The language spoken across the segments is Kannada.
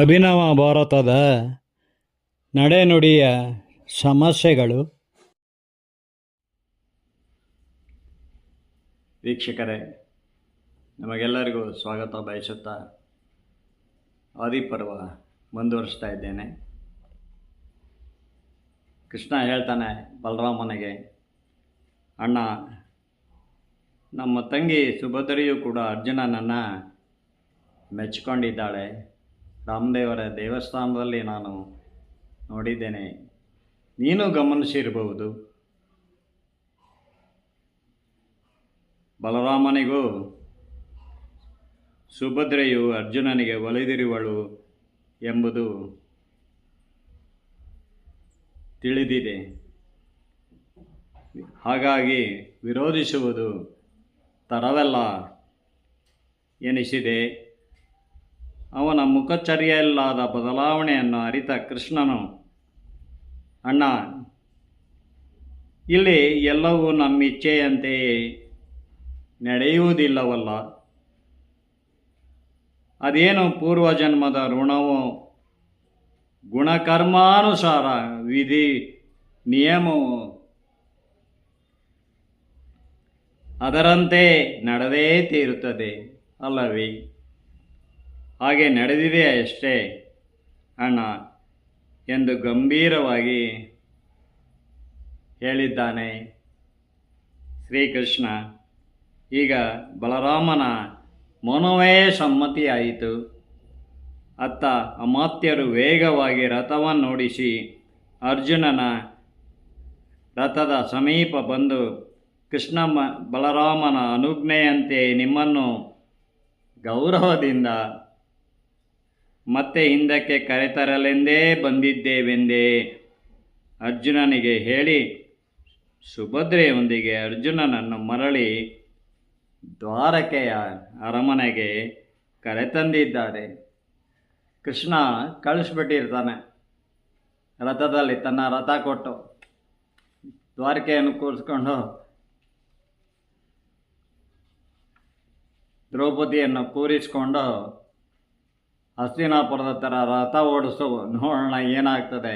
ಅಭಿನವ ಭಾರತದ ನಡೆನುಡಿಯ ಸಮಸ್ಯೆಗಳು. ವೀಕ್ಷಕರೇ, ನಮಗೆಲ್ಲರಿಗೂ ಸ್ವಾಗತ ಬಯಸುತ್ತಾ ಆದಿಪರ್ವ ಮುಂದುವರಿಸ್ತಾ ಇದ್ದೇನೆ. ಕೃಷ್ಣ ಹೇಳ್ತಾನೆ, ಬಲರಾಮನಿಗೆ, ಅಣ್ಣ ನಮ್ಮ ತಂಗಿ ಸುಭದ್ರೆಯೂ ಕೂಡ ಅರ್ಜುನನನ್ನು ಮೆಚ್ಚಿಕೊಂಡಿದ್ದಾಳೆ ರಾಮದೇವರ ದೇವಸ್ಥಾನದಲ್ಲಿ ನಾನು ನೋಡಿದ್ದೇನೆ. ನೀನು ಗಮನಿಸಿರಬಹುದು. ಬಲರಾಮನಿಗೂ ಸುಭದ್ರೆಯು ಅರ್ಜುನನಿಗೆ ಒಲಿದಿರುವಳು ಎಂಬುದು ತಿಳಿದಿದೆ. ಹಾಗಾಗಿ ವಿರೋಧಿಸುವುದು ತರವಲ್ಲ ಎನಿಸಿದೆ. ಅವನ ಮುಖಚರ್ಯೆಯಲ್ಲಾದ ಬದಲಾವಣೆಯನ್ನು ಅರಿತ ಕೃಷ್ಣನು, ಅಣ್ಣ, ಇಲ್ಲಿ ಎಲ್ಲವೂ ನಮ್ಮ ಇಚ್ಛೆಯಂತೆಯೇ ನಡೆಯುವುದಿಲ್ಲವಲ್ಲ. ಅದೇನು ಪೂರ್ವಜನ್ಮದ ಋಣವೋ? ಗುಣಕರ್ಮಾನುಸಾರ ವಿಧಿ ನಿಯಮವು? ಅದರಂತೆ ನಡೆದೇ ತೀರುತ್ತದೆ, ಅಲ್ಲವೇ? ಹಾಗೆ ನಡೆದಿದೆ ಅಷ್ಟೇ ಅಣ್ಣ ಎಂದು ಗಂಭೀರವಾಗಿ ಹೇಳಿದ್ದಾನೆ ಶ್ರೀಕೃಷ್ಣ. ಈಗ ಬಲರಾಮನ ಮನವೇ ಸಮ್ಮತಿಯಾಯಿತು. ಅತ್ತ ಅಮಾತ್ಯರು ವೇಗವಾಗಿ ರಥವನ್ನೋಡಿಸಿ ಅರ್ಜುನನ ರಥದ ಸಮೀಪ ಬಂದು ಕೃಷ್ಣ ಬಲರಾಮನ ಅನುಜ್ಞೆಯಂತೆ ನಿಮ್ಮನ್ನು ಗೌರವದಿಂದ ಮತ್ತೆ ಹಿಂದಕ್ಕೆ ಕರೆತರಲೆಂದೇ ಬಂದಿದ್ದೇವೆಂದೇ ಅರ್ಜುನನಿಗೆ ಹೇಳಿ ಸುಭದ್ರೆಯೊಂದಿಗೆ ಅರ್ಜುನನನ್ನು ಮರಳಿ ದ್ವಾರಕೆಯ ಅರಮನೆಗೆ ಕರೆತಂದಿದ್ದಾರೆ. ಕೃಷ್ಣ ಕಳಿಸ್ಬಿಟ್ಟಿರ್ತಾನೆ. ರಥದಲ್ಲಿ ತನ್ನ ರಥ ಕೊಟ್ಟು ದ್ವಾರಕೆಯನ್ನು ಕೂರಿಸ್ಕೊಂಡು ದ್ರೌಪದಿಯನ್ನು ಕೂರಿಸಿಕೊಂಡು ಹಸ್ತಿನಾಪುರದ ಥರ ರಥ ಓಡಿಸು, ನೋಡೋಣ ಏನಾಗ್ತದೆ.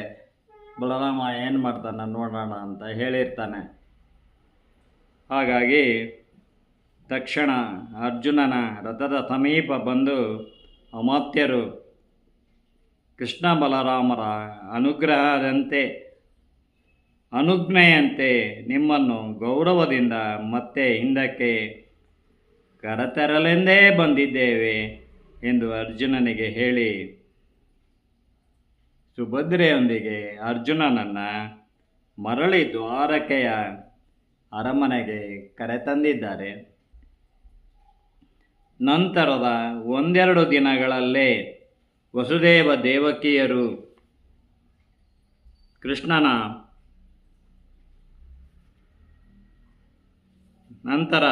ಬಲರಾಮ ಏನು ಮಾಡ್ತಾನೆ ನೋಡೋಣ ಅಂತ ಹೇಳಿರ್ತಾನೆ. ಹಾಗಾಗಿ ತಕ್ಷಣ ಅರ್ಜುನನ ರಥದ ಸಮೀಪ ಬಂದು ಅಮಾತ್ಯರು ಕೃಷ್ಣ ಬಲರಾಮರ ಅನುಗ್ರಹದಂತೆ, ಅನುಜ್ಞೆಯಂತೆ ನಿಮ್ಮನ್ನು ಗೌರವದಿಂದ ಮತ್ತೆ ಹಿಂದಕ್ಕೆ ಕರೆತರಲೆಂದೇ ಬಂದಿದ್ದೇವೆ ಎಂದು ಅರ್ಜುನನಿಗೆ ಹೇಳಿ. ಸುಭದ್ರೆಯೊಂದಿಗೆ ಅರ್ಜುನನನ್ನು ಮರಳಿ ದ್ವಾರಕೆಯ ಅರಮನೆಗೆ ಕರೆತಂದಿದ್ದಾರೆ. ನಂತರದ ಒಂದೆರಡು ದಿನಗಳಲ್ಲೇ ವಸುದೇವ ದೇವಕಿಯರು ಕೃಷ್ಣನ ನಂತರ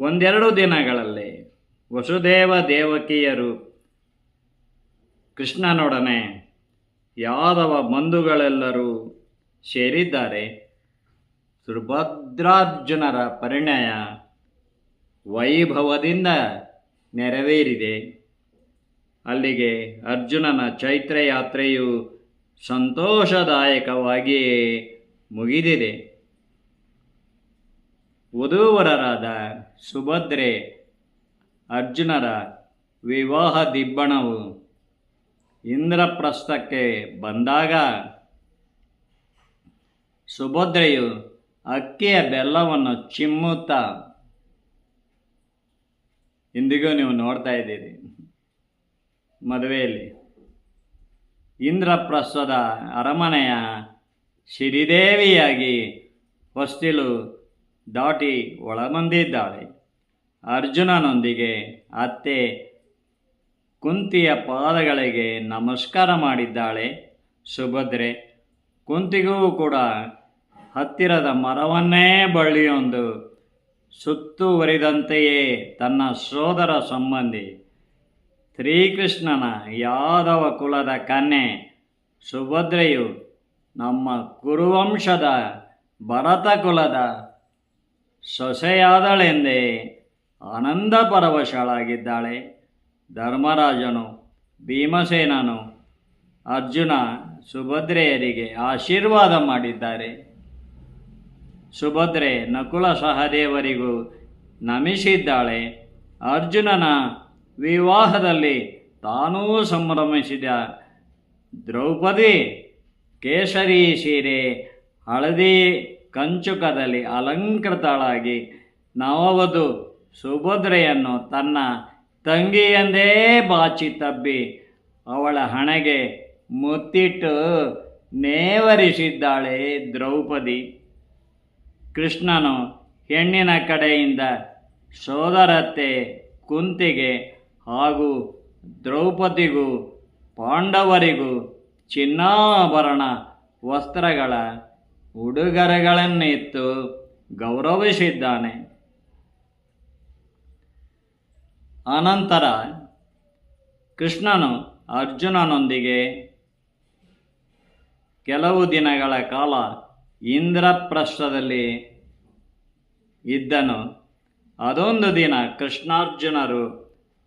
ಒಂದೆರಡು ದಿನಗಳಲ್ಲಿ ವಸುದೇವ ದೇವಕಿಯರು ಕೃಷ್ಣನೊಡನೆ ಯಾದವ ಬಂಧುಗಳೆಲ್ಲರೂ ಸೇರಿದ್ದಾರೆ. ಸುಭದ್ರಾರ್ಜುನರ ಪರಿಣಯ ವೈಭವದಿಂದ ನೆರವೇರಿದೆ. ಅಲ್ಲಿಗೆ ಅರ್ಜುನನ ಚೈತ್ರ ಯಾತ್ರೆಯು ಸಂತೋಷದಾಯಕವಾಗಿಯೇ ಮುಗಿದಿದೆ. ವಧೂವರರಾದ ಸುಭದ್ರೆ ಅರ್ಜುನರ ವಿವಾಹ ದಿಬ್ಬಣವು ಇಂದ್ರಪ್ರಸ್ಥಕ್ಕೆ ಬಂದಾಗ ಸುಭದ್ರೆಯು ಅಕ್ಕಿಯ ಬೆಲ್ಲವನ್ನು ಚಿಮ್ಮುತ್ತಾ, ಇಂದಿಗೂ ನೀವು ನೋಡ್ತಾ ಇದ್ದೀರಿ ಮದುವೆಯಲ್ಲಿ. ಇಂದ್ರಪ್ರಸ್ಥದ ಅರಮನೆಯ ಸಿರಿದೇವಿಯಾಗಿ ಹೊಸ್ತಿಲು ದಾಟಿ ಒಳಬಂದಿದ್ದಾಳೆ ಅರ್ಜುನನೊಂದಿಗೆ ಅತ್ತೆ ಕುಂತಿಯ ಪಾದಗಳಿಗೆ ನಮಸ್ಕಾರ ಮಾಡಿದ್ದಾಳೆ. ಸುಭದ್ರೆ, ಕುಂತಿಗೂ ಕೂಡ ಹತ್ತಿರದ ಮರವನ್ನೇ ಬಳ್ಳಿಯೊಂದು ಸುತ್ತುವರಿದಂತೆಯೇ ತನ್ನ ಸೋದರ ಸಂಬಂಧಿ. ಶ್ರೀಕೃಷ್ಣನ ಯಾದವ ಕುಲದ ಕನ್ನೆ ಸುಭದ್ರೆಯು ನಮ್ಮ ಕುರುವಂಶದ ಭರತ ಕುಲದ ಸೊಸೆಯಾದಳೆಂದೇ ಆನಂದ ಪರವಶಳಾಗಿದ್ದಾಳೆ. ಧರ್ಮರಾಜನು, ಭೀಮಸೇನನು, ಅರ್ಜುನ, ಸುಭದ್ರೆಯರಿಗೆ ಆಶೀರ್ವಾದ ಮಾಡಿದ್ದಾರೆ. ಸುಭದ್ರೆ ನಕುಲ ಸಹದೇವರಿಗೂ ನಮಿಸಿದ್ದಾಳೆ. ಅರ್ಜುನನ ವಿವಾಹದಲ್ಲಿ ತಾನೂ ಸಂಭ್ರಮಿಸಿದ ದ್ರೌಪದಿ ಕೇಸರಿ ಸೀರೆ ಹಳದಿ ಕಂಚುಕದಲ್ಲಿ ಅಲಂಕೃತಳಾಗಿ ನವವಧು ಸುಭದ್ರೆಯನ್ನು ತನ್ನ ತಂಗಿಯಂದೇ ಬಾಚಿ ತಬ್ಬಿ ಅವಳ ಹಣೆಗೆ ಮುತ್ತಿಟ್ಟು ನೇವರಿಸಿದ್ದಾಳೆ ದ್ರೌಪದಿ. ಕೃಷ್ಣನು ಹೆಣ್ಣಿನ ಕಡೆಯಿಂದ ಸೋದರತ್ತೆ ಕುಂತಿಗೆ ಹಾಗೂ ದ್ರೌಪದಿಗೂ ಪಾಂಡವರಿಗೂ ಚಿನ್ನಾಭರಣ ವಸ್ತ್ರಗಳ ಉಡುಗೊರೆಗಳನ್ನಿತ್ತು ಗೌರವಿಸಿದ್ದಾನೆ. ಅನಂತರ ಕೃಷ್ಣನು ಅರ್ಜುನನೊಂದಿಗೆ ಕೆಲವು ದಿನಗಳ ಕಾಲ ಇಂದ್ರಪ್ರಸ್ಥದಲ್ಲಿ ಇದ್ದನು. ಅದೊಂದು ದಿನ ಕೃಷ್ಣಾರ್ಜುನರು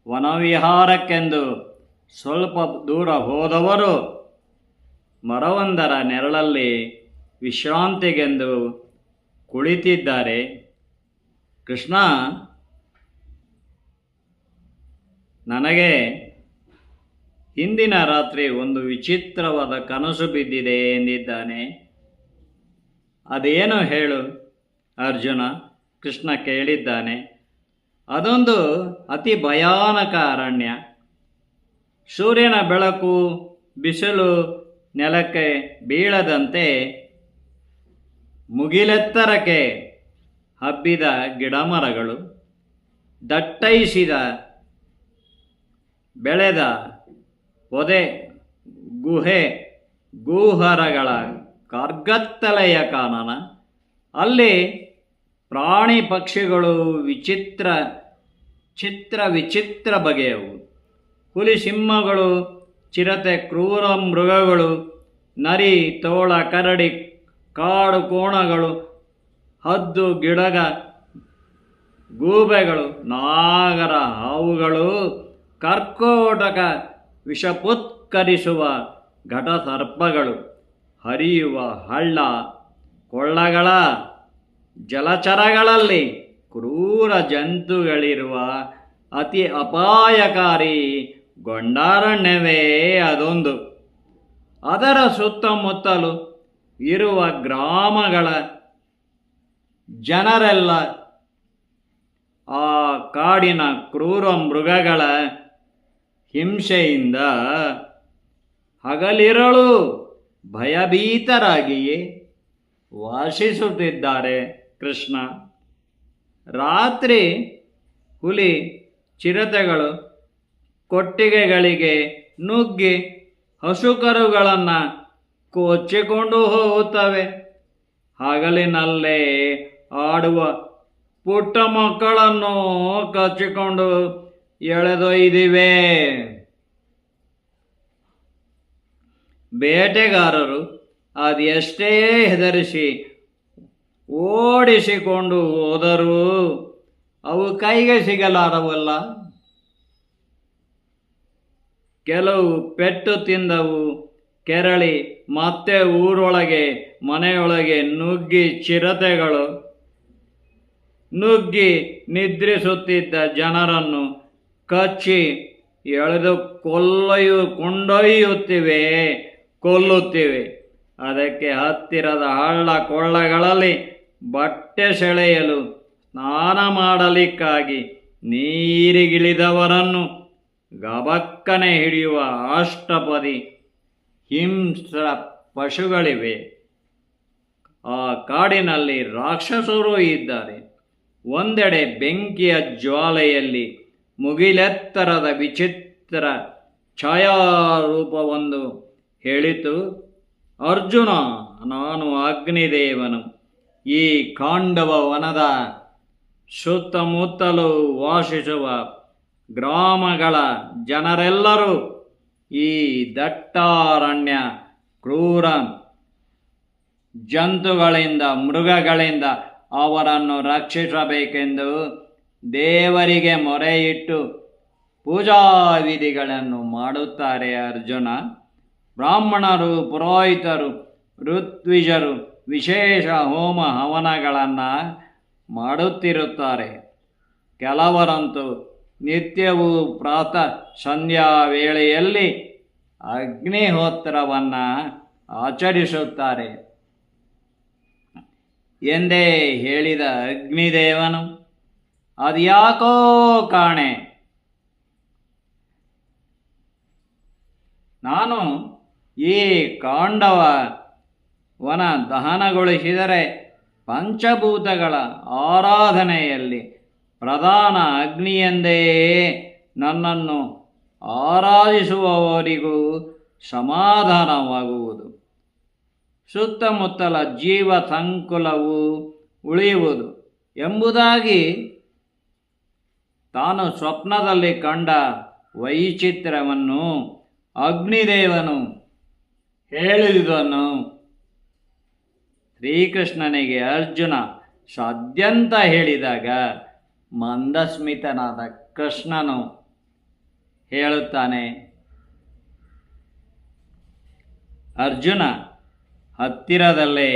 ವನವಿಹಾರಕ್ಕೆಂದು ಸ್ವಲ್ಪ ದೂರ ಹೋದವರು ಮರವೊಂದರ ನೆರಳಲ್ಲಿ ವಿಶ್ರಾಂತಿಗೆಂದು ಕುಳಿತಿದ್ದಾರೆ. ಕೃಷ್ಣ ನನಗೆ ಹಿಂದಿನ ರಾತ್ರಿ ಒಂದು ವಿಚಿತ್ರವಾದ ಕನಸು ಬಿದ್ದಿದೆ ಎಂದಿದ್ದಾನೆ. ಅದೇನು ಹೇಳು? ಅರ್ಜುನ ಕೃಷ್ಣ ಕೇಳಿದ್ದಾನೆ. ಅದೊಂದು ಅತಿ ಭಯಾನಕ ಅರಣ್ಯ. ಸೂರ್ಯನ ಬೆಳಕು, ಬಿಸಿಲು, ನೆಲಕ್ಕೆ ಬೀಳದಂತೆ ಮುಗಿಲೆತ್ತರಕ್ಕೆ ಹಬ್ಬಿದ ಗಿಡಮರಗಳು, ದಟ್ಟೈಸಿದ ಬೆಳೆದ ಪೊದೆ, ಗುಹೆ, ಗೂಹರಗಳ ಕರ್ಗತ್ತಲೆಯ ಕಾನನ, ಅಲ್ಲಿ ಪ್ರಾಣಿ ಪಕ್ಷಿಗಳು ವಿಚಿತ್ರ, ಚಿತ್ರ ವಿಚಿತ್ರ ಬಗೆಯವು. ಹುಲಿ ಸಿಂಹಗಳು, ಚಿರತೆ, ಕ್ರೂರ ಮೃಗಗಳು, ನರಿ, ತೋಳ, ಕರಡಿ, ಕಾಡು ಕೋಣಗಳು, ಹದ್ದು, ಗಿಡಗ, ಗೂಬೆಗಳು, ನಾಗರ ಹಾವುಗಳು ಕರ್ಕೋಟಕ ವಿಷಪುತ್ಕರಿಸುವ ಘಟಸರ್ಪಗಳು, ಹರಿಯುವ ಹಳ್ಳ, ಕೊಳ್ಳಗಳ, ಜಲಚರಗಳಲ್ಲಿ ಕ್ರೂರ ಜಂತುಗಳಿರುವ ಅತಿ ಅಪಾಯಕಾರಿ ಗೊಂಡಾರಣ್ಯವೇ ಅದೊಂದು. ಅದರ ಸುತ್ತಮುತ್ತಲು ಇರುವ ಗ್ರಾಮಗಳ ಜನರೆಲ್ಲ ಆ ಕಾಡಿನ ಕ್ರೂರ ಮೃಗಗಳ ಹಿಂಸೆಯಿಂದ ಹಗಲಿರಳು ಭಯಭೀತರಾಗಿಯೇ ವಾಸಿಸುತ್ತಿದ್ದಾರೆ ಕೃಷ್ಣ. ರಾತ್ರಿ ಹುಲಿ ಚಿರತೆಗಳು ಕೊಟ್ಟಿಗೆಗಳಿಗೆ ನುಗ್ಗಿ ಹಸುಕರುಗಳನ್ನು ಕೊಚ್ಚಿಕೊಂಡು ಹೋಗುತ್ತವೆ. ಹಗಲಿನಲ್ಲೇ ಆಡುವ ಪುಟ್ಟ ಮಕ್ಕಳನ್ನು ಕಚ್ಚಿಕೊಂಡು ಎಳೆದೊಯ್ದಿವೆ. ಬೇಟೆಗಾರರು ಅದೆಷ್ಟೇ ಹೆದರಿಸಿ ಓಡಿಸಿಕೊಂಡು ಹೋದರೂ ಅವು ಕೈಗೆ ಸಿಗಲಾರವಲ್ಲ. ಕೆಲವು ಪೆಟ್ಟು ತಿಂದವು, ಕೆರಳಿ ಮತ್ತೆ ಊರೊಳಗೆ, ಮನೆಯೊಳಗೆ ನುಗ್ಗಿ ಚಿರತೆಗಳು ನುಗ್ಗಿ ನಿದ್ರಿಸುತ್ತಿದ್ದ ಜನರನ್ನು ಕಚ್ಚಿ ಎಳೆದು ಕೊಲ್ಲೊಯ್ಯು ಕೊಂಡೊಯ್ಯುತ್ತಿವೆ ಕೊಲ್ಲುತ್ತಿವೆ. ಅದಕ್ಕೆ ಹತ್ತಿರದ ಹಳ್ಳ ಕೊಳ್ಳಗಳಲ್ಲಿ ಬಟ್ಟೆ ಸೆಳೆಯಲು ಸ್ನಾನ ಮಾಡಲಿಕ್ಕಾಗಿ ನೀರಿಗಿಳಿದವರನ್ನು ಗಬಕ್ಕನೆ ಹಿಡಿಯುವ ಅಷ್ಟಪದಿ ಹಿಂಸ ಪಶುಗಳಿವೆ. ಆ ಕಾಡಿನಲ್ಲಿ ರಾಕ್ಷಸರು ಇದ್ದಾರೆ. ಒಂದೆಡೆ ಬೆಂಕಿಯ ಜ್ವಾಲೆಯಲ್ಲಿ ಮುಗಿಲೆತ್ತರದ ವಿಚಿತ್ರ ಛಾಯಾರೂಪವೊಂದು ಹೇಳಿತು, ಅರ್ಜುನ, ನಾನು ಅಗ್ನಿದೇವನು. ಈ ಕಾಂಡವ ವನದ ಸುತ್ತಮುತ್ತಲೂ ವಾಸಿಸುವ ಗ್ರಾಮಗಳ ಜನರೆಲ್ಲರೂ ಈ ದಟ್ಟಾರಣ್ಯ ಕ್ರೂರ ಜಂತುಗಳಿಂದ, ಮೃಗಗಳಿಂದ ಅವರನ್ನು ರಕ್ಷಿಸಬೇಕೆಂದು ದೇವರಿಗೆ ಮೊರೆಯಿಟ್ಟು ಪೂಜಾ ವಿಧಿಗಳನ್ನು ಮಾಡುತ್ತಾರೆ ಅರ್ಜುನ. ಬ್ರಾಹ್ಮಣರು, ಪುರೋಹಿತರು, ಋತ್ವಿಜರು ವಿಶೇಷ ಹೋಮ ಹವನಗಳನ್ನು ಮಾಡುತ್ತಿರುತ್ತಾರೆ. ಕೆಲವರಂತೂ ನಿತ್ಯವೂ ಪ್ರಾತಃ ಸಂಧ್ಯಾ ವೇಳೆಯಲ್ಲಿ ಅಗ್ನಿಹೋತ್ರವನ್ನು ಆಚರಿಸುತ್ತಾರೆ. ಎಂದೇ ಹೇಳಿದ ಅಗ್ನಿದೇವನು ಅದ್ಯಾಕೋ ಕಾಣೆ. ನಾನು ಈ ಕಾಂಡವ ವನ ದಹನಗೊಳಿಸಿದರೆ ಪಂಚಭೂತಗಳ ಆರಾಧನೆಯಲ್ಲಿ ಪ್ರಧಾನ ಅಗ್ನಿಯೆಂದೇ ನನ್ನನ್ನು ಆರಾಧಿಸುವವರಿಗೂ ಸಮಾಧಾನವಾಗುವುದು. ಸುತ್ತಮುತ್ತಲ ಜೀವ ಸಂಕುಲವು ಉಳಿಯುವುದು ಎಂಬುದಾಗಿ ತಾನು ಸ್ವಪ್ನದಲ್ಲಿ ಕಂಡ ವೈಚಿತ್ರ್ಯವನ್ನು ಅಗ್ನಿದೇವನು ಹೇಳಿದನು. ಶ್ರೀಕೃಷ್ಣನಿಗೆ ಅರ್ಜುನ ಸಾಧ್ಯಂತ ಹೇಳಿದಾಗ ಮಂದಸ್ಮಿತನಾದ ಕೃಷ್ಣನು ಹೇಳುತ್ತಾನೆ, ಅರ್ಜುನ, ಹತ್ತಿರದಲ್ಲೇ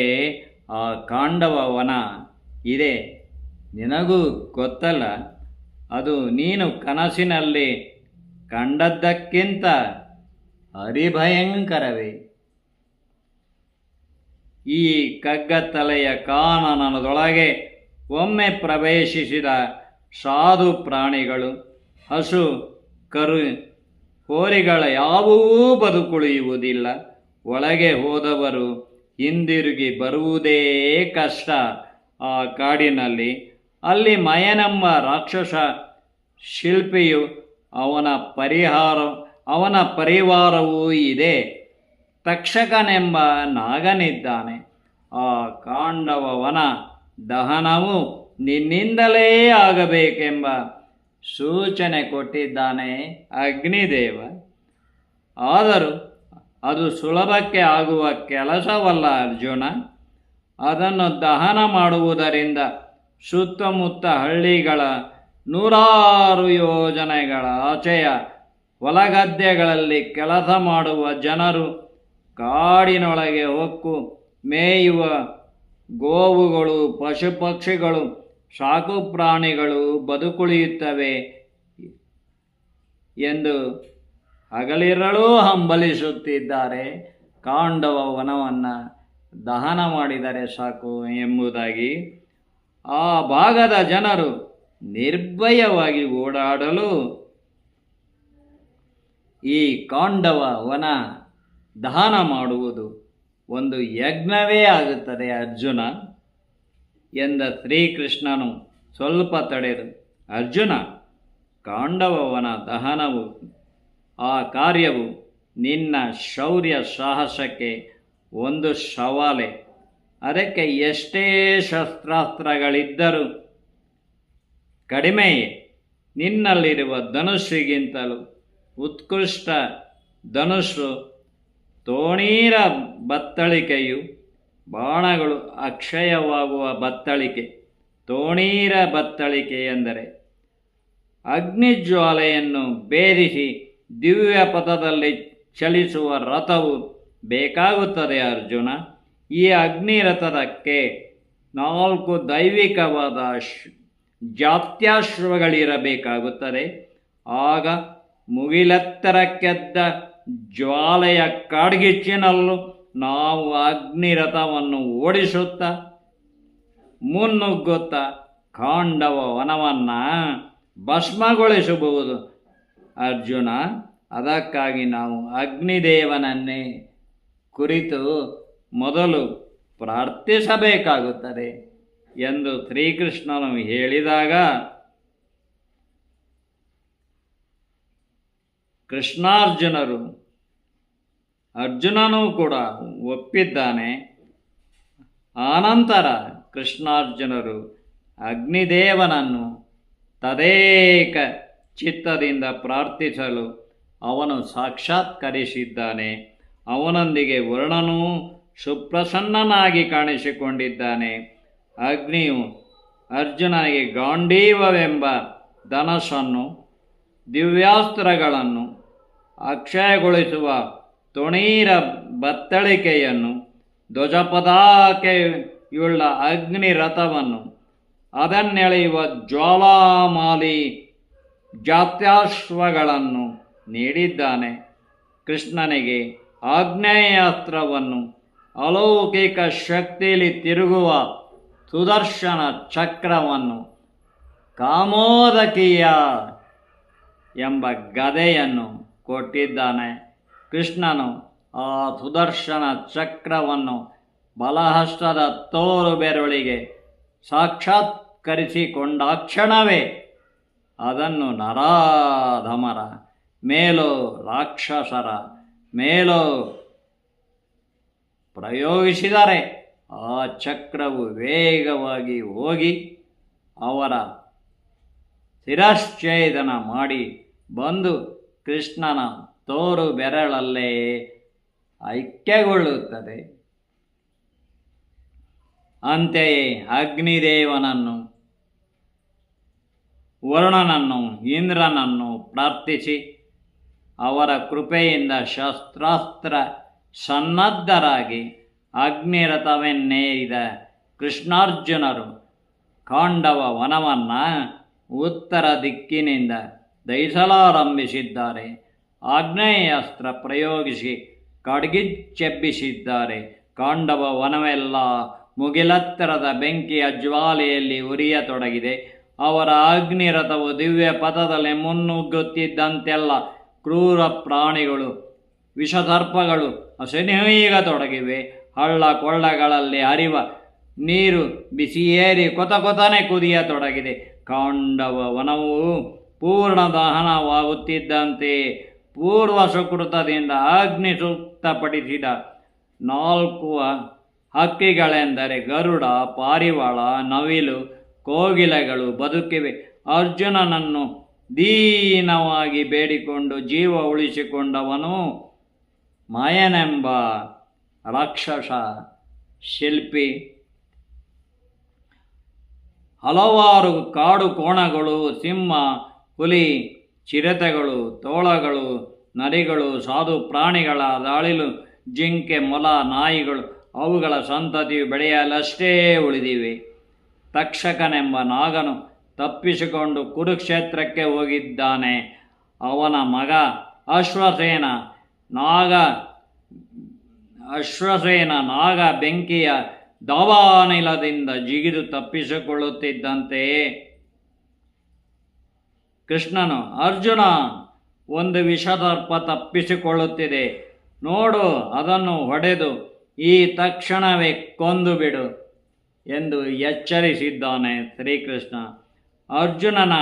ಆ ಕಾಂಡವ ವನ ಇದೆ. ನಿನಗೂ ಗೊತ್ತಲ್ಲ ಅದು ನೀನು ಕನಸಿನಲ್ಲಿ ಕಂಡದ್ದಕ್ಕಿಂತ ಹರಿಭಯಂಕರವೇ. ಈ ಕಗ್ಗತ್ತಲೆಯ ಕಾನನದೊಳಗೆ ಒಮ್ಮೆ ಪ್ರವೇಶಿಸಿದ ಸಾಧು ಪ್ರಾಣಿಗಳು, ಹಸು, ಕರು, ಹೋರಿಗಳ ಯಾವೂ ಬದುಕುಳಿಯುವುದಿಲ್ಲ. ಒಳಗೆ ಹೋದವರು ಹಿಂದಿರುಗಿ ಬರುವುದೇ ಕಷ್ಟ. ಆ ಕಾಡಿನಲ್ಲಿ ಅಲ್ಲಿ ಮಯನೆಂಬ ರಾಕ್ಷಸ ಶಿಲ್ಪಿಯು ಅವನ ಪರಿಹಾರ, ಅವನ ಪರಿವಾರವೂ ಇದೆ. ತಕ್ಷಕನೆಂಬ ನಾಗನಿದ್ದಾನೆ. ಆ ಕಾಂಡವ ವನ ದಹನವು ನಿನ್ನಿಂದಲೇ ಆಗಬೇಕೆಂಬ ಸೂಚನೆ ಕೊಟ್ಟಿದ್ದಾನೆ ಅಗ್ನಿದೇವ. ಆದರೂ ಅದು ಸುಲಭಕ್ಕೆ ಆಗುವ ಕೆಲಸವಲ್ಲ ಅರ್ಜುನ. ಅದನ್ನು ದಹನ ಮಾಡುವುದರಿಂದ ಸುತ್ತಮುತ್ತ ಹಳ್ಳಿಗಳ ನೂರಾರು ಯೋಜನೆಗಳ ಆಚೆಯ ಹೊಲಗದ್ದೆಗಳಲ್ಲಿ ಕೆಲಸ ಮಾಡುವ ಜನರು ಕಾಡಿನೊಳಗೆ ಹೊಕ್ಕು ಮೇಯುವ ಗೋವುಗಳು ಪಶು ಪಕ್ಷಿಗಳು ಪ್ರಾಣಿಗಳು ಬದುಕುಳಿಯುತ್ತವೆ ಎಂದು ಹಗಲಿರಳೂ ಹಂಬಲಿಸುತ್ತಿದ್ದಾರೆ. ಕಾಂಡವ ವನವನ್ನು ದಹನ ಮಾಡಿದರೆ ಸಾಕು ಎಂಬುದಾಗಿ ಆ ಭಾಗದ ಜನರು ನಿರ್ಭಯವಾಗಿ ಓಡಾಡಲು ಈ ಕಾಂಡವ ವನ ದಹನ ಮಾಡುವುದು ಒಂದು ಯಜ್ಞವೇ ಆಗುತ್ತದೆ ಅರ್ಜುನ ಎಂದ ಶ್ರೀಕೃಷ್ಣನು ಸ್ವಲ್ಪ ತಡೆದು. ಅರ್ಜುನ ಕಾಂಡವವನ ದಹನವು ಆ ಕಾರ್ಯವು ನಿನ್ನ ಶೌರ್ಯ ಸಾಹಸಕ್ಕೆ ಒಂದು ಸವಾಲೆ. ಅದಕ್ಕೆ ಎಷ್ಟೇ ಶಸ್ತ್ರಾಸ್ತ್ರಗಳಿದ್ದರೂ ಕಡಿಮೆಯೇ. ನಿನ್ನಲ್ಲಿರುವ ಧನುಸ್ಸಿಗಿಂತಲೂ ಉತ್ಕೃಷ್ಟ ಧನುಸ್ಸು ತೋಣೀರ ಬತ್ತಳಿಕೆಯು ಬಾಣಗಳು ಅಕ್ಷಯವಾಗುವ ಬತ್ತಳಿಕೆ. ತೋಣೀರ ಬತ್ತಳಿಕೆ ಎಂದರೆ ಅಗ್ನಿಜ್ವಾಲೆಯನ್ನು ಬೇರಿಸಿ ದಿವ್ಯ ಪಥದಲ್ಲಿ ಚಲಿಸುವ ರಥವು ಬೇಕಾಗುತ್ತದೆ ಅರ್ಜುನ. ಈ ಅಗ್ನಿರಥದಕ್ಕೆ ನಾಲ್ಕು ದೈವಿಕವಾದ ಜಾತ್ಯಾಶ್ವಗಳಿರಬೇಕಾಗುತ್ತದೆ ಆಗ ಮುಗಿಲೆತ್ತರಕ್ಕೆದ್ದ ಜ್ವಾಲೆಯ ಕಾಡ್ಗಿಚ್ಚಿನಲ್ಲೂ ನಾವು ಅಗ್ನಿರಥವನ್ನು ಓಡಿಸುತ್ತಾ ಮುನ್ನುಗ್ಗುತ್ತ ಕಾಂಡವ ವನವನ್ನು ಭಸ್ಮಗೊಳಿಸಬಹುದು. ಅರ್ಜುನ, ಅದಕ್ಕಾಗಿ ನಾವು ಅಗ್ನಿದೇವನನ್ನೇ ಕುರಿತು ಮೊದಲು ಪ್ರಾರ್ಥಿಸಬೇಕಾಗುತ್ತದೆ ಎಂದು ಶ್ರೀಕೃಷ್ಣನು ಹೇಳಿದಾಗ, ಕೃಷ್ಣಾರ್ಜುನರು ಅರ್ಜುನನೂ ಕೂಡ ಒಪ್ಪಿದ್ದಾನೆ. ಆನಂತರ ಕೃಷ್ಣಾರ್ಜುನರು ಅಗ್ನಿದೇವನನ್ನು ತದೇಕ ಚಿತ್ತದಿಂದ ಪ್ರಾರ್ಥಿಸಲು ಅವನು ಸಾಕ್ಷಾತ್ಕರಿಸಿದ್ದಾನೆ. ಅವನೊಂದಿಗೆ ವರ್ಣನೂ ಸುಪ್ರಸನ್ನನಾಗಿ ಕಾಣಿಸಿಕೊಂಡಿದ್ದಾನೆ. ಅಗ್ನಿಯು ಅರ್ಜುನನಿಗೆ ಗಾಂಡೀವವೆಂಬ ಧನಸ್ಸನ್ನು, ದಿವ್ಯಾಸ್ತ್ರಗಳನ್ನು, ಅಕ್ಷಯಗೊಳಿಸುವ ತುಣೀರ ಬತ್ತಳಿಕೆಯನ್ನು ಧ್ವಜಪದಾಕೆಯುಳ್ಳ ಅಗ್ನಿ ರಥವನ್ನು ಅದನ್ನೆಳೆಯುವ ಜ್ವಾಲಾಮಾಲಿ ಜಾತ್ಯಾಶ್ವಗಳನ್ನು ನೀಡಿದ್ದಾನೆ. ಕೃಷ್ಣನಿಗೆ ಆಗ್ನೇಯಾಸ್ತ್ರವನ್ನು ಅಲೌಕಿಕ ಶಕ್ತಿಯಲ್ಲಿ ತಿರುಗುವ ಸುದರ್ಶನ ಚಕ್ರವನ್ನು ಕಾಮೋದಕೀಯ ಎಂಬ ಗದೆಯನ್ನು ಕೊಟ್ಟಿದ್ದಾನೆ. ಕೃಷ್ಣನು ಆ ಸುದರ್ಶನ ಚಕ್ರವನ್ನು ಬಲಹಸ್ತದ ತೋರು ಬೆರಳಿಗೆ ಸಾಕ್ಷಾತ್ಕರಿಸಿಕೊಂಡಾಕ್ಷಣವೇ ಅದನ್ನು ನರಾಧಮರ, ಮೇಲೋ ರಾಕ್ಷಸರ, ಮೇಲೋ ಪ್ರಯೋಗಿಸಿದರೆ ಆ ಚಕ್ರವು ವೇಗವಾಗಿ ಹೋಗಿ ಅವರ ಶಿರಶ್ಚೇದನ ಮಾಡಿ ಬಂದು ಕೃಷ್ಣನ ತೋರು ಬೆರಳಲ್ಲೇ ಐಕ್ಯಗೊಳ್ಳುತ್ತದೆ. ಅಂತೆಯೇ ಅಗ್ನಿದೇವನನ್ನು, ವರುಣನನ್ನು, ಇಂದ್ರನನ್ನು ಪ್ರಾರ್ಥಿಸಿ ಅವರ ಕೃಪೆಯಿಂದ ಶಸ್ತ್ರಾಸ್ತ್ರ ಸನ್ನದ್ಧರಾಗಿ ಅಗ್ನಿರಥವೆನ್ನೇರಿದ ಕೃಷ್ಣಾರ್ಜುನರು ಕಾಂಡವ ವನವನ್ನು ಉತ್ತರ ದಿಕ್ಕಿನಿಂದ ದಹಿಸಲಾರಂಭಿಸಿದ್ದಾರೆ. ಆಗ್ನೇಯಾಸ್ತ್ರ ಪ್ರಯೋಗಿಸಿ ಕಡ್ಗಿಚ್ಚೆಬ್ಬಿಸಿದ್ದಾರೆ. ಕಾಂಡವ ವನವೆಲ್ಲ ಮುಗಿಲತ್ತರದ ಬೆಂಕಿಯ ಜ್ವಾಲೆಯಲ್ಲಿ ಉರಿಯತೊಡಗಿದೆ. ಅವರ ಅಗ್ನಿರಥವು ದಿವ್ಯ ಪಥದಲ್ಲಿ ಮುನ್ನುಗ್ಗುತ್ತಿದ್ದಂತೆಲ್ಲ ಕ್ರೂರ ಪ್ರಾಣಿಗಳು ವಿಷಸರ್ಪಗಳು ತೊಡಗಿವೆ. ಹಳ್ಳ ಕೊಳ್ಳಗಳಲ್ಲಿ ಹರಿವ ನೀರು ಬಿಸಿಯೇರಿ ಕೊತ ಕೊತನೆ ಕುದಿಯತೊಡಗಿದೆ ಕಾಂಡವ ವನವು ಪೂರ್ಣ ದಹನವಾಗುತ್ತಿದ್ದಂತೆ ಪೂರ್ವ ಸುಕೃತದಿಂದ ಅಗ್ನಿ ಸೂಕ್ತಪಡಿಸಿದ ನಾಲ್ಕು ಹಕ್ಕಿಗಳೆಂದರೆ ಗರುಡ, ಪಾರಿವಾಳ, ನವಿಲು, ಕೋಗಿಲೆಗಳು ಬದುಕಿವೆ. ಅರ್ಜುನನನ್ನು ದೀನವಾಗಿ ಬೇಡಿಕೊಂಡು ಜೀವ ಉಳಿಸಿಕೊಂಡವನು ಮಾಯನೆಂಬ ರಾಕ್ಷಸ ಶಿಲ್ಪಿ. ಹಲವಾರು ಕಾಡು ಕೋಣಗಳು, ಸಿಂಹ, ಹುಲಿ, ಚಿರತೆಗಳು, ತೋಳಗಳು, ನರಿಗಳು, ಸಾಧು ಪ್ರಾಣಿಗಳ ದಾಳಿಲು, ಜಿಂಕೆ, ಮೊಲ, ನಾಯಿಗಳು, ಅವುಗಳ ಸಂತತಿಯು ಬೆಳೆಯಲಷ್ಟೇ ಉಳಿದಿವೆ. ತಕ್ಷಕನೆಂಬ ನಾಗನು ತಪ್ಪಿಸಿಕೊಂಡು ಕುರುಕ್ಷೇತ್ರಕ್ಕೆ ಹೋಗಿದ್ದಾನೆ. ಅವನ ಮಗ ಅಶ್ವಸೇನ ನಾಗ, ಅಶ್ವಸೇನ ನಾಗ ಬೆಂಕಿಯ ದಾವಾನಿಲದಿಂದ ಜಿಗಿದು ತಪ್ಪಿಸಿಕೊಳ್ಳುತ್ತಿದ್ದಂತೆಯೇ ಕೃಷ್ಣನು, ಅರ್ಜುನ, ಒಂದು ವಿಷದರ್ಪ ತಪ್ಪಿಸಿಕೊಳ್ಳುತ್ತಿದೆ. ನೋಡು, ಅದನ್ನು ಹೊಡೆದು ಈ ತಕ್ಷಣವೇ ಕೊಂದು ಬಿಡು ಎಂದು ಎಚ್ಚರಿಸಿದ್ದಾನೆ ಶ್ರೀಕೃಷ್ಣ. ಅರ್ಜುನನ,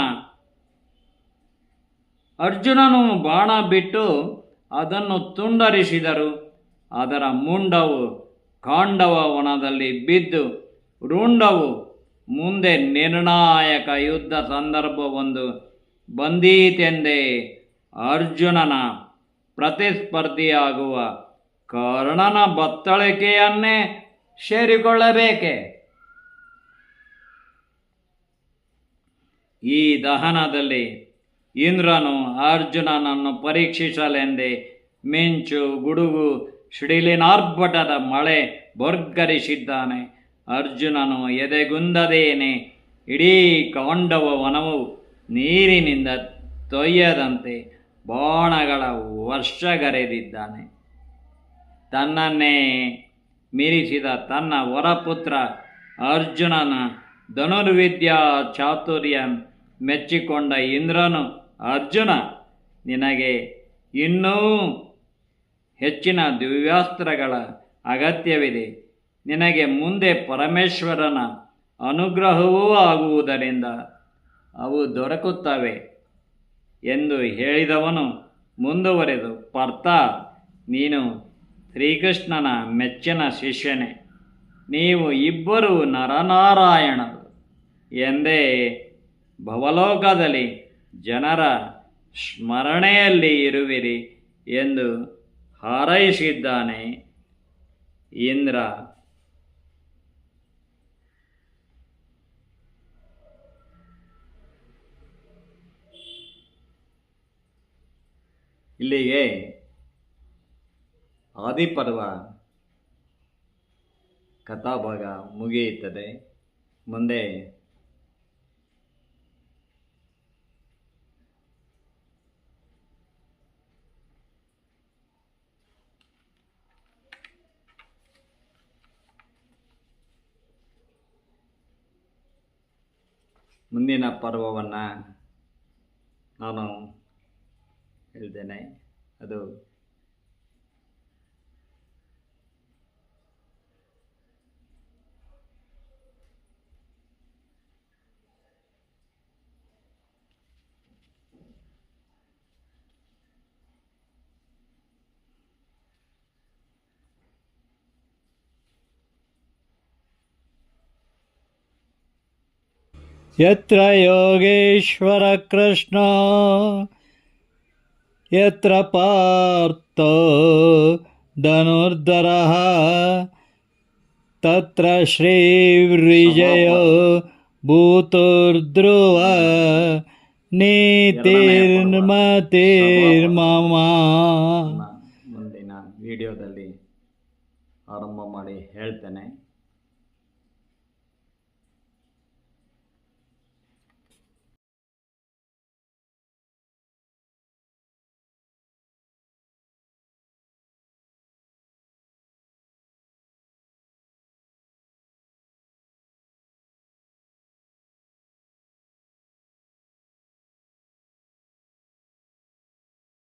ಅರ್ಜುನನು ಬಾಣ ಬಿಟ್ಟು ಅದನ್ನು ತುಂಡರಿಸಿದರು. ಅದರ ಮುಂಡವು ಕಾಂಡವ ವನದಲ್ಲಿ ಬಿದ್ದು ರುಂಡವು. ಮುಂದೆ ನಿರ್ಣಾಯಕ ಯುದ್ಧ ಸಂದರ್ಭವೊಂದು ಬಂದೀತೆಂದೇ. ಅರ್ಜುನನ ಪ್ರತಿಸ್ಪರ್ಧಿಯಾಗುವ ಕರ್ಣನ ಬತ್ತಳಿಕೆಯನ್ನೇ ಸೇರಿಕೊಳ್ಳಬೇಕೆ? ಈ ದಹನದಲ್ಲಿ ಇಂದ್ರನು ಅರ್ಜುನನನ್ನು ಪರೀಕ್ಷಿಸಲೆಂದೇ ಮಿಂಚು ಗುಡುಗು ಸಿಡಿಲಿನಾರ್ಭಟದ ಮಳೆ ಭರ್ಗರಿಸಿದ್ದಾನೆ ಅರ್ಜುನನು, ಎದೆಗುಂದದೇನೆ? ಇಡೀ ಕಾಂಡವ ವನವು ನೀರಿನಿಂದ ತೊಯ್ಯದಂತೆ ಬಾಣಗಳ ವರ್ಷಗರೆದಿದ್ದಾನೆ. ತನ್ನನ್ನೇ ಮೀರಿಸಿದ ತನ್ನ ವರಪುತ್ರ ಅರ್ಜುನನ ಧನುರ್ವಿದ್ಯಾ ಚಾತುರ್ಯ ಮೆಚ್ಚಿಕೊಂಡ ಇಂದ್ರನು ಅರ್ಜುನ, ನಿನಗೆ ಇನ್ನೂ ಹೆಚ್ಚಿನ ದಿವ್ಯಾಸ್ತ್ರಗಳ ಅಗತ್ಯವಿದೆ. ನಿನಗೆ ಮುಂದೆ ಪರಮೇಶ್ವರನ ಅನುಗ್ರಹವೂ ಆಗುವುದರಿಂದ ಅವು ದೊರಕುತ್ತವೆ ಎಂದು ಹೇಳಿದವನು ಮುಂದುವರೆದು, ಪರ್ತ, ನೀನು ಶ್ರೀಕೃಷ್ಣನ ಮೆಚ್ಚಿನ ಶಿಷ್ಯನೇ. ನೀವು ಇಬ್ಬರು ನರನಾರಾಯಣರು. ಎಂದೇ ಭವಲೋಕದಲ್ಲಿ ಜನರ ಸ್ಮರಣೆಯಲ್ಲಿ ಇರುವಿರಿ ಎಂದು ಹಾರೈಸಿದ್ದಾನೆ ಇಂದ್ರ. ಇಲ್ಲಿಗೆ ಆದಿಪರ್ವ ಕಥಾಭಾಗ ಮುಗಿಯುತ್ತದೆ. ಮುಂದೆ ಮುಂದಿನ ಪರ್ವವನ್ನು ನಾನು ಹೇಳ್ತೇನೆ. ಅದು ಯತ್ರ ಯೋಗೇಶ್ವರ ಕೃಷ್ಣ ಯತ್ರ ಪಾರ್ಥ ಧನುರ್ಧರ ತತ್ರ ಶ್ರೀ ಶ್ರೀವೃಜಯ ಭೂತುರ್ಧ್ರುವ ನೀತಿರ್ಮತಿರ್ಮಮ ಮುಂದಿನ ವಿಡಿಯೋದಲ್ಲಿ ಆರಂಭ ಮಾಡಿ ಹೇಳ್ತೇನೆ.